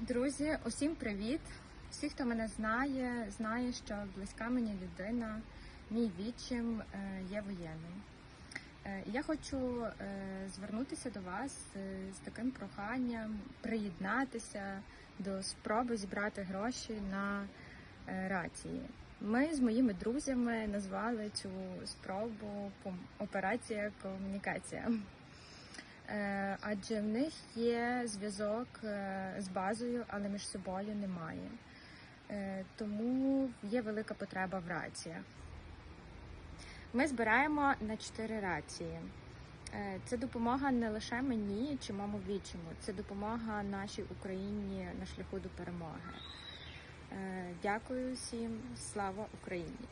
Друзі, усім привіт! Всі, хто мене знає, знає, що близька мені людина, мій відчим е, є воєнним. Е, Я хочу е, звернутися до вас з таким проханням приєднатися до спроби зібрати гроші на рації. Ми з моїми друзями назвали цю спробу операція комунікація. Е, адже в них є зв'язок е, з базою, але між собою немає. Е, Тому є велика потреба в раціях. Ми збираємо на 4 рації. Це допомога не лише мені чи моєму відчиму, це допомога нашій Україні на шляху до перемоги. Дякую всім, слава Україні!